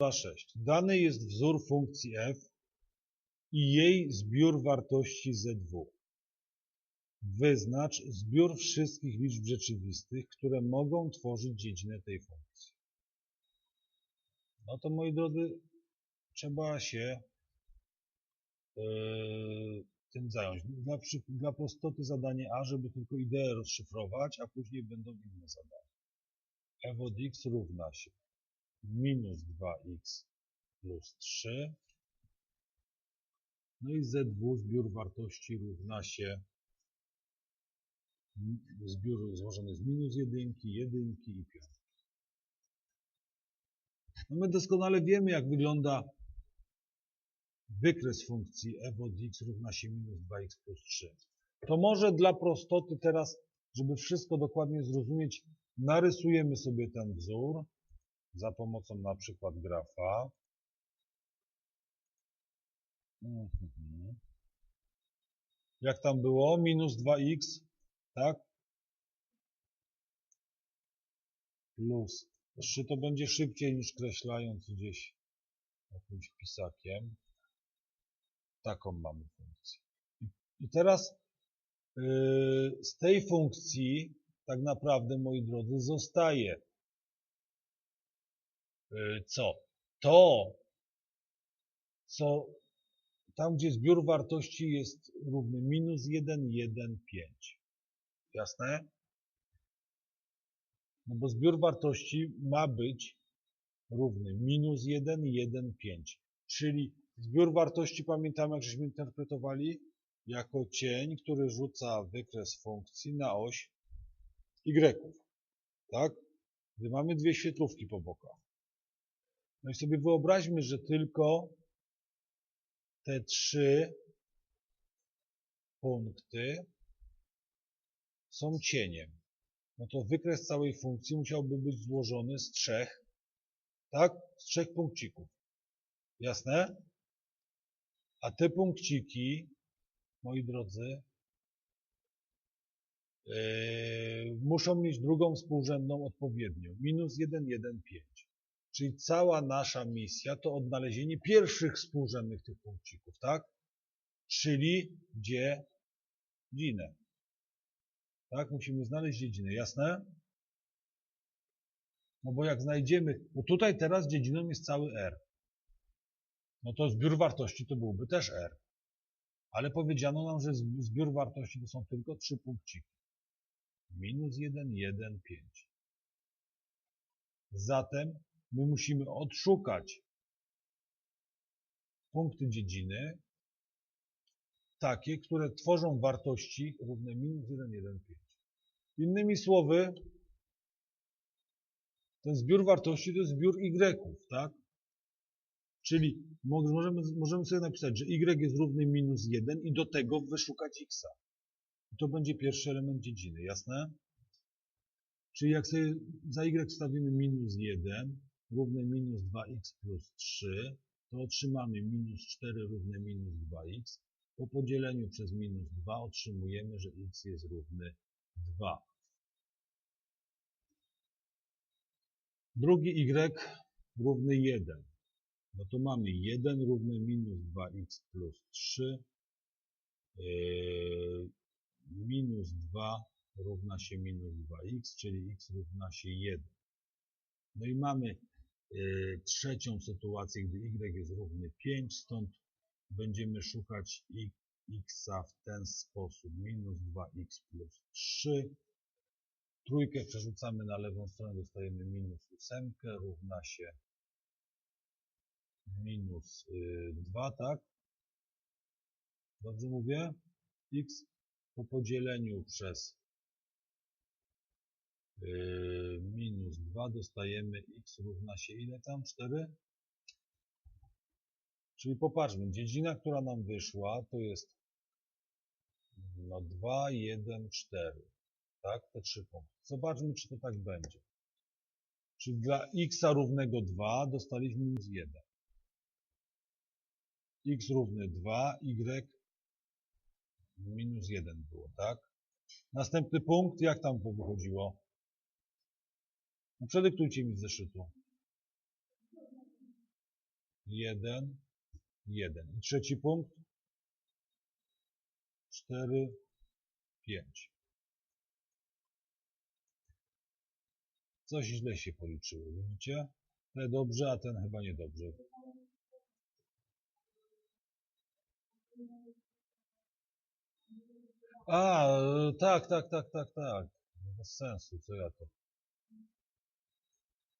2,6. Dany jest wzór funkcji f i jej zbiór wartości ZW. Wyznacz zbiór wszystkich liczb rzeczywistych, które mogą tworzyć dziedzinę tej funkcji. No to moi drodzy, trzeba się yy, tym zająć. Dla, dla prostoty zadanie A, żeby tylko ideę rozszyfrować, a później będą inne zadania. f od x równa się minus 2x plus 3. No i ZW zbiór wartości równa się zbiór złożony z minus jedynki, jedynki i piątki. No my doskonale wiemy, jak wygląda wykres funkcji f od x równa się minus 2x plus 3. To może dla prostoty teraz, żeby wszystko dokładnie zrozumieć, narysujemy sobie ten wzór za pomocą na przykład grafa. Mhm. Jak tam było? Minus 2x, tak? Plus 3 to będzie szybciej niż kreślając gdzieś jakimś pisakiem. Taką mamy funkcję. I- teraz yy, z tej funkcji tak naprawdę, moi drodzy, zostaje co? To, co tam, gdzie zbiór wartości jest równy minus 1, 1, 5. Jasne? No bo zbiór wartości ma być równy minus 1, 1, 5. Czyli zbiór wartości pamiętamy, jak żeśmy interpretowali? Jako cień, który rzuca wykres funkcji na oś y. Tak? Gdy mamy dwie świetlówki po bokach. No i sobie wyobraźmy, że tylko te trzy punkty są cieniem. No to wykres całej funkcji musiałby być złożony z trzech, tak? Z trzech punkcików. Jasne? A te punkciki, moi drodzy, yy, muszą mieć drugą współrzędną odpowiednią. Minus 1, 1, 5. Czyli cała nasza misja to odnalezienie pierwszych współrzędnych tych punkcików, tak? Czyli gdzie dziedzinę. Tak? Musimy znaleźć dziedzinę. Jasne? No bo jak znajdziemy, bo tutaj teraz dziedziną jest cały R. No to zbiór wartości to byłby też R. Ale powiedziano nam, że zb- zbiór wartości to są tylko trzy punkciki. Minus 1, 1, 5. Zatem my musimy odszukać punkty dziedziny takie, które tworzą wartości równe minus 1, 1, 5. Innymi słowy, ten zbiór wartości to jest zbiór y, tak? Czyli mo- możemy, możemy sobie napisać, że y jest równy minus 1 i do tego wyszukać x. I to będzie pierwszy element dziedziny, jasne? Czyli jak sobie za y wstawimy minus 1 równe minus 2x plus 3, to otrzymamy minus 4 równe minus 2x. Po podzieleniu przez minus 2 otrzymujemy, że x jest równy 2. Drugi y równy 1. No to mamy 1 równy minus 2x plus 3. Yy, minus 2 równa się minus 2x, czyli x równa się 1. No i mamy trzecią sytuację, gdy y jest równy 5, stąd będziemy szukać x w ten sposób. Minus 2x plus 3. Trójkę przerzucamy na lewą stronę, dostajemy minus 8, równa się minus y, 2, tak? Dobrze mówię? x po podzieleniu przez y, minus 2 dostajemy x równa się ile tam? 4? Czyli popatrzmy, dziedzina, która nam wyszła, to jest no 2, 1, 4. Tak? Te trzy punkty. Zobaczmy, czy to tak będzie. Czyli dla x równego 2 dostaliśmy minus 1. x równy 2, y minus 1 było, tak? Następny punkt, jak tam wychodziło? No przedyktujcie mi z zeszytu. 1, 1. I trzeci punkt 4, 5. Coś źle się policzyło, widzicie? Te dobrze, a ten chyba niedobrze. A, tak, tak, tak, tak, tak. Bez sensu, co ja to?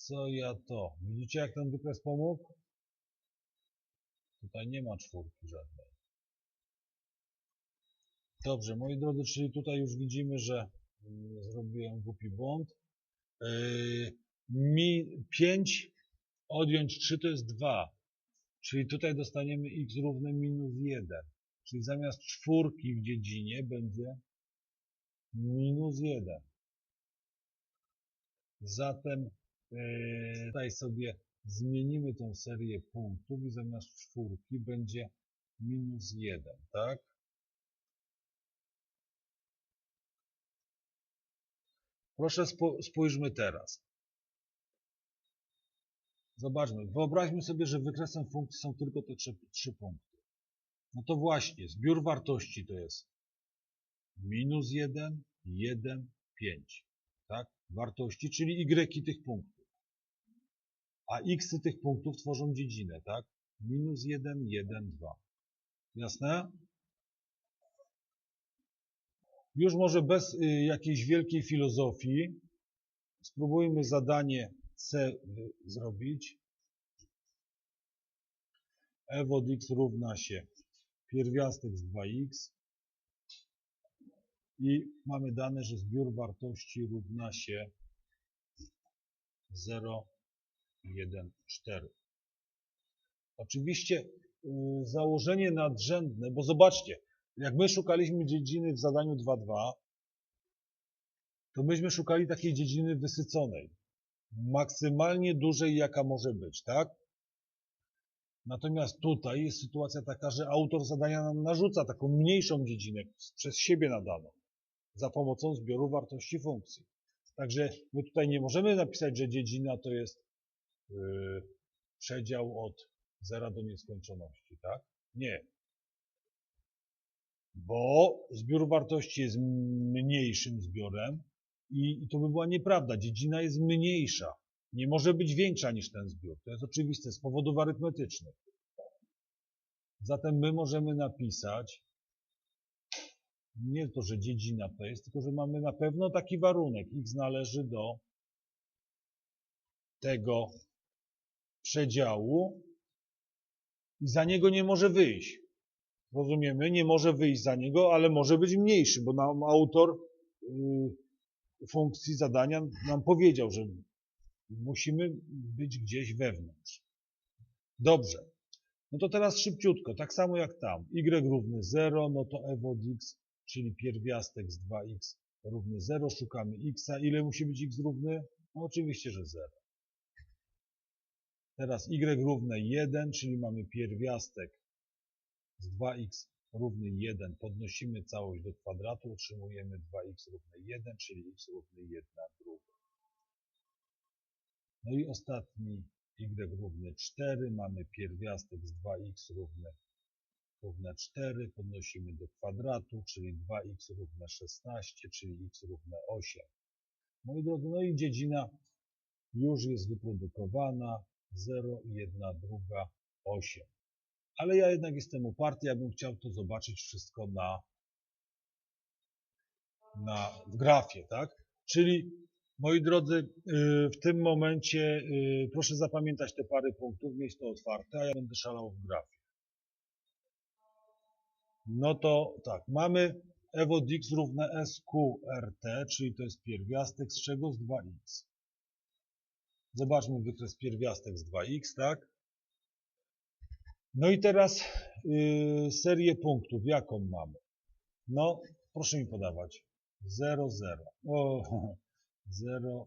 Co ja to? Widzicie, jak ten wykres pomógł? Tutaj nie ma czwórki żadnej. Dobrze, moi drodzy, czyli tutaj już widzimy, że mm, zrobiłem głupi błąd. Yy, mi 5 odjąć 3 to jest 2. Czyli tutaj dostaniemy x równe minus 1. Czyli zamiast czwórki w dziedzinie będzie minus 1. Zatem tutaj sobie zmienimy tą serię punktów i zamiast czwórki będzie minus 1, tak? Proszę spójrzmy teraz. Zobaczmy, wyobraźmy sobie, że wykresem funkcji są tylko te trzy, trzy punkty. No to właśnie, zbiór wartości to jest minus 1, 1, 5. Tak? Wartości, czyli y tych punktów. A x tych punktów tworzą dziedzinę, tak? Minus 1, 1, 2. Jasne? Już może bez y, jakiejś wielkiej filozofii spróbujmy zadanie C y, zrobić. f od x równa się pierwiastek z 2x i mamy dane, że zbiór wartości równa się 0, 1, 4. Oczywiście y, założenie nadrzędne, bo zobaczcie, jak my szukaliśmy dziedziny w zadaniu 2.2, to myśmy szukali takiej dziedziny wysyconej, maksymalnie dużej jaka może być, tak? Natomiast tutaj jest sytuacja taka, że autor zadania nam narzuca taką mniejszą dziedzinę przez siebie nadaną za pomocą zbioru wartości funkcji. Także my tutaj nie możemy napisać, że dziedzina to jest przedział od zera do nieskończoności, tak? Nie. Bo zbiór wartości jest mniejszym zbiorem i, i to by była nieprawda. Dziedzina jest mniejsza. Nie może być większa niż ten zbiór. To jest oczywiste z powodów arytmetycznych. Zatem my możemy napisać nie to, że dziedzina to jest, tylko że mamy na pewno taki warunek. x należy do tego przedziału i za niego nie może wyjść. Rozumiemy? Nie może wyjść za niego, ale może być mniejszy, bo nam autor y, funkcji zadania nam powiedział, że musimy być gdzieś wewnątrz. Dobrze. No to teraz szybciutko, tak samo jak tam. y równy 0, no to f od x, czyli pierwiastek z 2x równy 0. Szukamy x. Ile musi być x równy? No oczywiście, że 0. Teraz y równe 1, czyli mamy pierwiastek z 2x równy 1. Podnosimy całość do kwadratu, otrzymujemy 2x równe 1, czyli x równy 1 druga. No i ostatni y równy 4, mamy pierwiastek z 2x równe, równe 4, podnosimy do kwadratu, czyli 2x równe 16, czyli x równe 8. Moi drodzy, no i dziedzina już jest wyprodukowana, 0, 1 druga, 8. Ale ja jednak jestem uparty, ja bym chciał to zobaczyć wszystko na, na w grafie, tak? Czyli Moi drodzy, y, w tym momencie y, proszę zapamiętać te parę punktów, mieć to otwarte, a ja będę szalał w grafie. No to tak, mamy f od x równe sqrt, czyli to jest pierwiastek z czego? Z 2x. Zobaczmy wykres pierwiastek z 2x, tak? No i teraz yy, serię punktów, jaką mamy? No, proszę mi podawać. 0, 0. O, 0,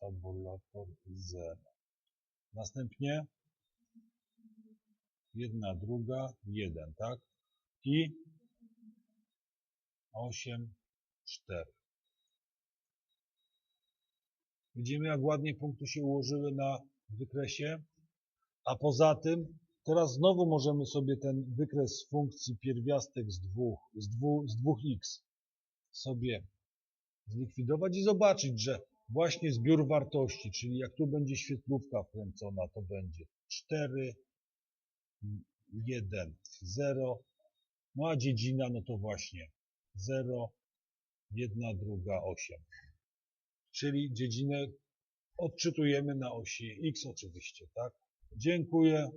tabulator 0. Następnie jedna, druga, 1, tak? I 8, 4. Widzimy, jak ładnie punkty się ułożyły na wykresie. A poza tym, teraz znowu możemy sobie ten wykres funkcji pierwiastek z dwóch, z dwu, z dwóch x sobie zlikwidować i zobaczyć, że właśnie zbiór wartości, czyli jak tu będzie świetlówka wkręcona, to będzie 4, 1, 0, no a dziedzina, no to właśnie 0, 1, druga, 8. Czyli dziedzinę odczytujemy na osi x oczywiście, tak? Dziękuję.